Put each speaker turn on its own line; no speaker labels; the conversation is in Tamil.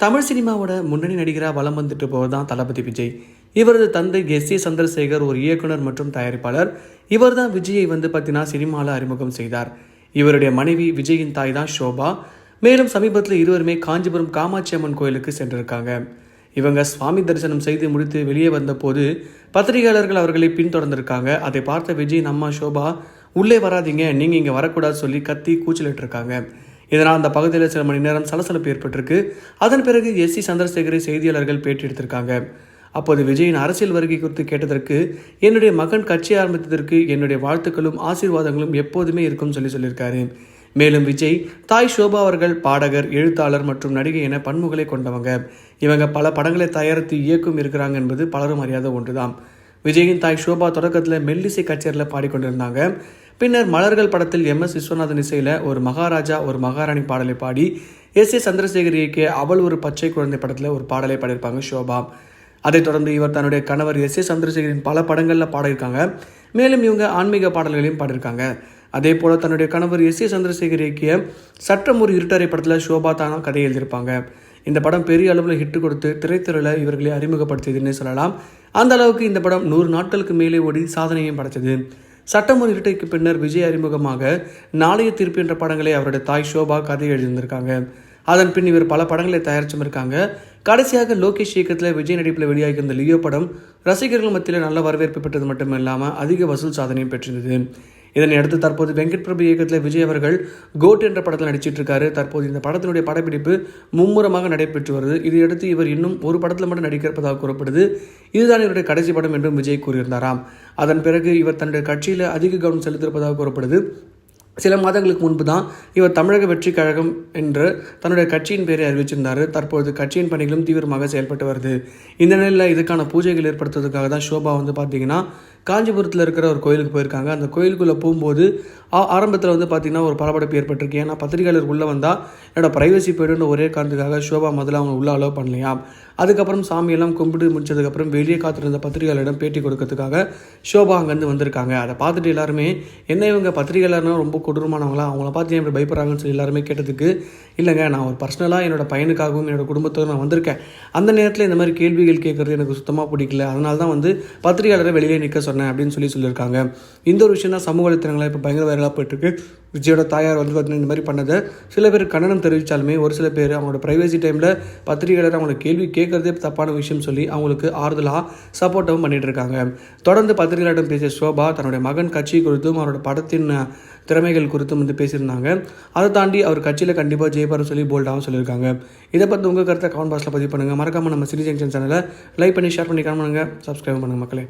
தமிழ் சினிமாவோட முன்னணி நடிகராக வலம் வந்துட்டு போவது தான் தளபதி விஜய். இவரது தந்தை எஸ். ஏ. சந்திரசேகர் ஒரு இயக்குனர் மற்றும் தயாரிப்பாளர். இவர் தான் விஜயை வந்து பார்த்தீங்கன்னா சினிமாவில் அறிமுகம் செய்தார். இவருடைய மனைவி விஜயின் தாய் தான் ஷோபா. மேலும் சமீபத்தில் இருவருமே காஞ்சிபுரம் காமாட்சி அம்மன் கோயிலுக்கு சென்றிருக்காங்க. இவங்க சுவாமி தரிசனம் செய்து முடித்து வெளியே வந்தபோது பத்திரிகையாளர்கள் அவர்களை பின்தொடர்ந்திருக்காங்க. அதை பார்த்த விஜய் அம்மா ஷோபா உள்ளே வராதீங்க. நீங்கள் இங்கே வரக்கூடாது சொல்லி கத்தி கூச்சலிட்டு இருக்காங்க இதனால் அந்த பகுதியில் சில மணி நேரம் சலசலப்பு ஏற்பட்டிருக்கு. அதன் பிறகு எஸ் சி சந்திரசேகரை செய்தியாளர்கள் பேட்டி எடுத்திருக்காங்க அப்போது விஜயின் அரசியல் வருகை குறித்து கேட்டதற்கு என்னுடைய மகன் கட்சி ஆரம்பித்ததற்கு என்னுடைய வாழ்த்துக்களும் ஆசீர்வாதங்களும் எப்போதுமே இருக்கும்னு சொல்லி சொல்லியிருக்காரு. மேலும் விஜய் தாய் ஷோபா அவர்கள் பாடகர் எழுத்தாளர் மற்றும் நடிகை என பன்முகளை கொண்டவங்க. இவங்க பல படங்களை தயாரித்து இயக்கும் இருக்கிறாங்க என்பது பலரும் அறியாத ஒன்றுதான். விஜயின் தாய் ஷோபா தொடக்கத்தில் மெல்லிசை கச்சேரியில் பாடிக்கொண்டிருந்தாங்க. பின்னர் மலர்கள் படத்தில் எம் எஸ் விஸ்வநாதன் இசையில் ஒரு மகாராஜா ஒரு மகாராணி பாடலை பாடி எஸ் ஏ சந்திரசேகர் இயக்கிய அவள் ஒரு பச்சை குழந்தை படத்தில் ஒரு பாடலை பாடியிருப்பாங்க ஷோபா. அதைத் தொடர்ந்து இவர் தன்னுடைய கணவர் எஸ் ஏ சந்திரசேகரின் பல படங்களில் பாடியிருக்காங்க. மேலும் இவங்க ஆன்மீக பாடல்களையும் பாடியிருக்காங்க. அதே போல் தன்னுடைய கணவர் எஸ் ஏ சந்திரசேகர் இயக்கிய சட்டம் ஒரு இருட்டறை படத்தில் ஷோபா தானா கதை எழுதியிருப்பாங்க. இந்த படம் பெரிய அளவில் ஹிட்டு கொடுத்து திரைத்துறையில் இவர்களை அறிமுகப்படுத்தியதுன்னு சொல்லலாம். அந்த அளவுக்கு இந்த படம் நூறு நாட்களுக்கு மேலே ஓடி சாதனையும் படைச்சது சட்டம் ஒரு பின்னர் விஜய் அறிமுகமாக நாளைய தீர்ப்பு என்ற படங்களை அவருடைய தாய் ஷோபா கதை எழுதியிருந்திருக்காங்க. அதன் பின் இவர் பல படங்களை தயாரிச்சும் இருக்காங்க கடைசியாக லோகேஷ் இயக்கத்தில் விஜய் நடிப்பில் வெளியாகியிருந்த லியோ படம் ரசிகர்கள் மத்தியில் நல்ல வரவேற்பு பெற்றது மட்டும் இல்லாமல் அதிக வசூல் சாதனையும் பெற்றிருந்தது. இதனை அடுத்து தற்போது வெங்கட் பிரபு இயக்கத்தில் விஜய் அவர்கள் கோட் என்ற படத்தில் நடிச்சிட்டு இருக்காரு தற்போது இந்த படத்தினுடைய படப்பிடிப்பு மும்முரமாக நடைபெற்று வருது. இதையடுத்து இவர் இன்னும் ஒரு படத்தில் மட்டும் நடிக்கிறப்பதாக கூறப்படுது. இதுதான் இவருடைய கடைசி படம் என்றும் விஜய் கூறியிருந்தாராம். அதன் பிறகு இவர் தன்னுடைய கட்சியில் அதிக கவனம் செலுத்தியிருப்பதாக கூறப்படுது. சில மாதங்களுக்கு முன்பு தான் இவர் தமிழக வெற்றி கழகம் என்று தன்னுடைய கட்சியின் பெயரை அறிவிச்சிருந்தார். தற்போது கட்சியின் பணிகளும் தீவிரமாக செயல்பட்டு வருது. இந்த நிலையில் இதுக்கான பூஜைகள் ஏற்படுத்துவதற்காக தான் ஷோபா வந்து பார்த்தீங்கன்னா காஞ்சிபுரத்தில் இருக்கிற ஒரு கோயிலுக்கு போயிருக்காங்க. அந்த கோயிலுக்குள்ளே போகும்போது ஆரம்பத்தில் வந்து பார்த்திங்கன்னா ஒரு பரபரப்பு ஏற்பட்டிருக்கு. ஏன்னா பத்திரிகையாளர் உள்ளே வந்தால் என்னோடய ப்ரைவசி போய்டுன்னு ஒரே காரணத்துக்காக ஷோபா முதல்ல அவங்க உள்ளே அலோவ் பண்ணலையா அதுக்கப்புறம் சாமியெல்லாம் கும்பிட்டு முடிச்சதுக்கப்புறம் வெளியே காத்திருந்த பத்திரிகையாளரிடம் பேட்டி கொடுக்கறதுக்காக ஷோபா அங்கேருந்து வந்திருக்காங்க. அதை பார்த்துட்டு எல்லாருமே என்ன இவங்க பத்திரிகையாளர்னால் ரொம்ப கொடூரமானவங்களா? அவங்கள பார்த்து ஏன் இப்படி பயப்படுறாங்கன்னு சொல்லி எல்லாருமே கேட்டதுக்கு இல்லைங்க நான் ஒரு பர்சனலாக என்னோட பையனுக்காகவும் என்னோட குடும்பத்தோடு நான் வந்திருக்கேன். அந்த நேரத்தில் இந்த மாதிரி கேள்விகள் கேட்குறது எனக்கு சுத்தமாக பிடிக்கல. அதனால தான் வந்து பத்திரிகையாளரை வெளியே நிற்க சொன்னேன் அப்படின்னு சொல்லி சொல்லியிருக்காங்க. இந்த ஒரு விஷயம் தான் சமூக வலைத்தளங்களில் இப்போ பயங்கர வைரலாக போயிட்டுருக்கு. விஜயோட தாயார் வந்து பார்த்தீங்கன்னா இந்த மாதிரி பண்ணதை. சில பேர் கண்டனம் தெரிவித்தாலுமே ஒரு சில பேர் அவங்களோட ப்ரைவசி டைமில் பத்திரிகையாளர் அவங்களோட கேள்வி கேட்குறதே தப்பான விஷயம் சொல்லி அவங்களுக்கு ஆறுதலாக சப்போர்ட்டாகவும் பண்ணிட்டு இருக்காங்க. தொடர்ந்து பத்திரிகையாளரிடம் பேசிய சோபா தன்னுடைய மகன் கட்சி குறித்தும் அவரோட படத்தின் திறமைகள் குறித்தும் வந்து பேசியிருந்தாங்க. அதை தாண்டி அவர் கட்சியில் கண்டிப்பாக ஜெயிப்பார்னு சொல்லி போல்டாகவும் சொல்லியிருக்காங்க. இதை பற்றி உங்கள் கருத்தை கமெண்ட் பாக்ஸில் பதிவு பண்ணுங்கள் மறக்காமல் நம்ம சினி ஜங்ஷன் சேனலை லைக் பண்ணி ஷேர் பண்ணி கமெண்ட் பண்ணுங்கள் சப்ஸ்கிரைப் பண்ணுங்கள் மக்களே.